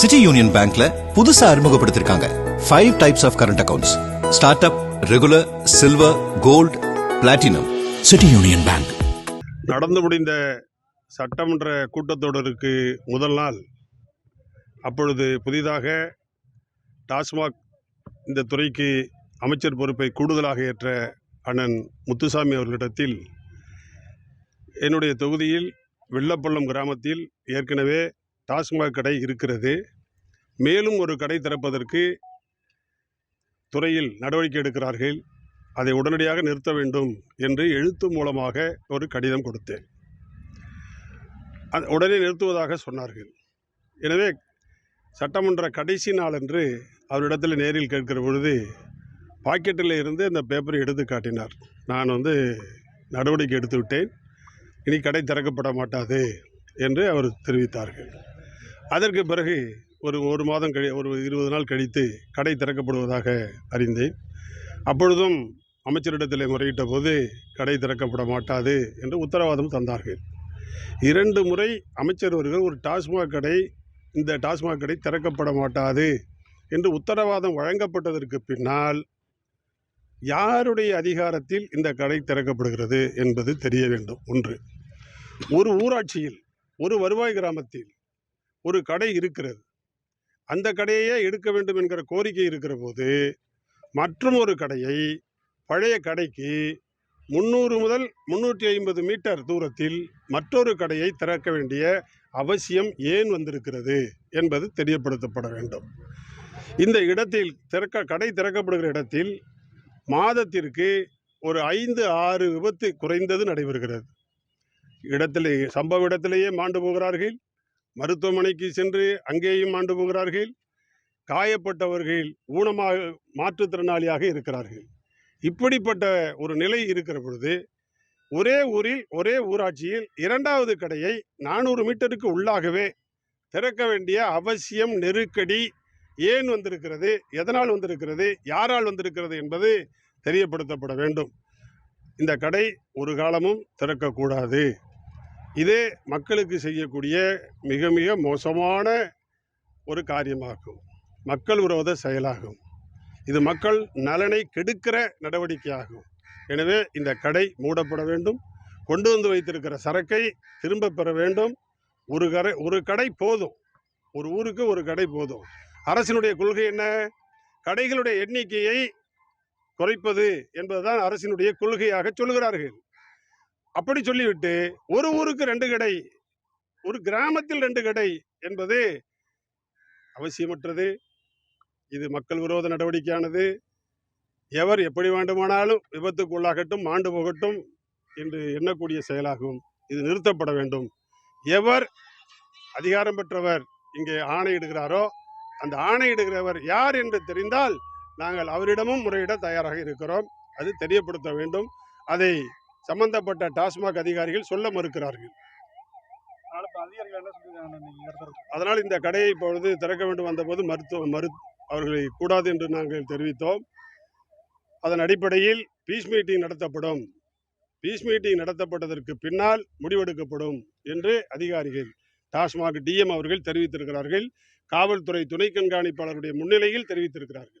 City union பேங்க்ல புதுசா அறிமுகப்படுத்திருக்காங்க. Five types of current accounts start up regular silver gold platinum city union bank. நடந்து முடிந்த சட்டமன்ற கூட்டத்தொடருக்கு முதல் நாள் அப்பொழுது புதிதாக டாஸ்மாக் இந்த துறைக்கு அமைச்சர் பொறுப்பை கூடுதலாக ஏற்ற அண்ணன் முத்துசாமி அவர்களிடத்தில் என்னுடைய தொகுதியில் வெள்ளப்பள்ளம் கிராமத்தில் ஏற்கனவே டாஸ்மாக் கடை இருக்கிறது. மேலும் ஒரு கடை திறப்பதற்கு துறையில் நடவடிக்கை எடுக்கிறார்கள். அதை உடனடியாக நிறுத்த வேண்டும் என்று எழுத்து மூலமாக ஒரு கடிதம் கொடுத்தேன். அது உடனே நிறுத்துவதாக சொன்னார்கள். எனவே சட்டமன்ற கடைசி நாளன்று அவரிடத்தில் நேரில் கேட்கிற பொழுது பாக்கெட்டில் இருந்து அந்த பேப்பரை எடுத்து காட்டினார். நான் வந்து நடவடிக்கை எடுத்து விட்டேன். இனி கடை திறக்கப்பட மாட்டாது என்று அவர் தெரிவித்தார்கள். அதற்கு பிறகு ஒரு ஒரு மாதம் கழி ஒரு இருபது நாள் கழித்து கடை திறக்கப்படுவதாக அறிந்தேன். அப்பொழுதும் அமைச்சரிடத்தில் முறையிட்ட போது கடை திறக்கப்பட மாட்டாது என்று உத்தரவாதம் தந்தார்கள். இரண்டு முறை அமைச்சர் அவர்கள் ஒரு டாஸ்மாக் கடை இந்த டாஸ்மாக் கடை திறக்கப்பட மாட்டாது என்று உத்தரவாதம் வழங்கப்பட்டதற்கு பின்னால் யாருடைய அதிகாரத்தில் இந்த கடை திறக்கப்படுகிறது என்பது தெரிய வேண்டும். ஒன்று ஒரு ஊராட்சியில் ஒரு வருவாய் கிராமத்தில் ஒரு கடை இருக்கிறது. அந்த கடையே எடுக்க வேண்டும் என்கிற கோரிக்கை இருக்கிற போது மற்றும் ஒரு கடையை பழைய கடைக்கு முந்நூறு முதல் முந்நூற்றி ஐம்பது மீட்டர் தூரத்தில் மற்றொரு கடையை திறக்க வேண்டிய அவசியம் ஏன் வந்திருக்கிறது என்பது தெரியப்படுத்தப்பட வேண்டும். இந்த இடத்தில் திறக்க கடை திறக்கப்படுகிற இடத்தில் மாதத்திற்கு ஒரு ஐந்து ஆறு விபத்து குறைந்தது நடைபெறுகிறது. இடத்திலே சம்பவ இடத்திலேயே மாண்டு போகிறார்கள். மருத்துவமனைக்கு சென்று அங்கேயும் ஆண்டு போகிறார்கள் காயப்பட்டவர்கள் ஊனமாக மாற்றுத்திறனாளியாக இருக்கிறார்கள். இப்படிப்பட்ட ஒரு நிலை இருக்கிற பொழுது ஒரே ஊரில் ஒரே ஊராட்சியில் இரண்டாவது கடையை நானூறு மீட்டருக்கு உள்ளாகவே திறக்க வேண்டிய அவசியம் நெருக்கடி ஏன் வந்திருக்கிறது எதனால் வந்திருக்கிறது யாரால் வந்திருக்கிறது என்பது தெரியப்படுத்தப்பட வேண்டும். இந்த கடை ஒரு காலமும் திறக்கக்கூடாது. இதே மக்களுக்கு செய்யக்கூடிய மிக மிக மோசமான ஒரு காரியமாகும். மக்கள் விரோத செயலாகும். இது மக்கள் நலனை கெடுக்கிற நடவடிக்கையாகும். எனவே இந்த கடை மூடப்பட வேண்டும். கொண்டு வந்து வைத்திருக்கிற சரக்கை திரும்ப பெற வேண்டும். ஒரு கடை ஒரு கடை போதும். ஒரு ஊருக்கு ஒரு கடை போதும். அரசினுடைய கொள்கை என்ன? கடைகளுடைய எண்ணிக்கையை குறைப்பது என்பதுதான் அரசினுடைய கொள்கையாக சொல்கிறார்கள் அப்படி சொல்லிவிட்டு ஒரு ஊருக்கு ரெண்டு கடை ஒரு கிராமத்தில் ரெண்டு கடை என்பது அவசியமற்றது. இது மக்கள் விரோத நடவடிக்கையானது. எவர் எப்படி வேண்டுமானாலும் விபத்துக்கு உள்ளாகட்டும் மாண்டு போகட்டும் என்று எண்ணக்கூடிய செயலாகும். இது நிறுத்தப்பட வேண்டும். எவர் அதிகாரம் பெற்றவர் இங்கே ஆணையிடுகிறாரோ அந்த ஆணையிடுகிறவர் யார் என்று தெரிந்தால் நாங்கள் அவரிடமும் முறையிட தயாராக இருக்கிறோம். அது தெரியப்படுத்த வேண்டும். அதை சம்பந்தப்பட்ட டாஸ்மாக் அதிகாரிகள் சொல்ல மறுக்கிறார்கள். அதனால் இந்த கடையை இப்பொழுது திறக்க வேண்டும் வந்தபோது மருத்துவ மறு அவர்களை கூடாது என்று நாங்கள் தெரிவித்தோம். அதன் அடிப்படையில் பீஸ் மீட்டிங் நடத்தப்படும். பீஸ் மீட்டிங் நடத்தப்பட்டதற்கு பின்னால் முடிவெடுக்கப்படும் என்று அதிகாரிகள் டாஸ்மாக் டிஎம் அவர்கள் தெரிவித்திருக்கிறார்கள். காவல்துறை துணை கண்காணிப்பாளருடைய முன்னிலையில் தெரிவித்திருக்கிறார்கள்.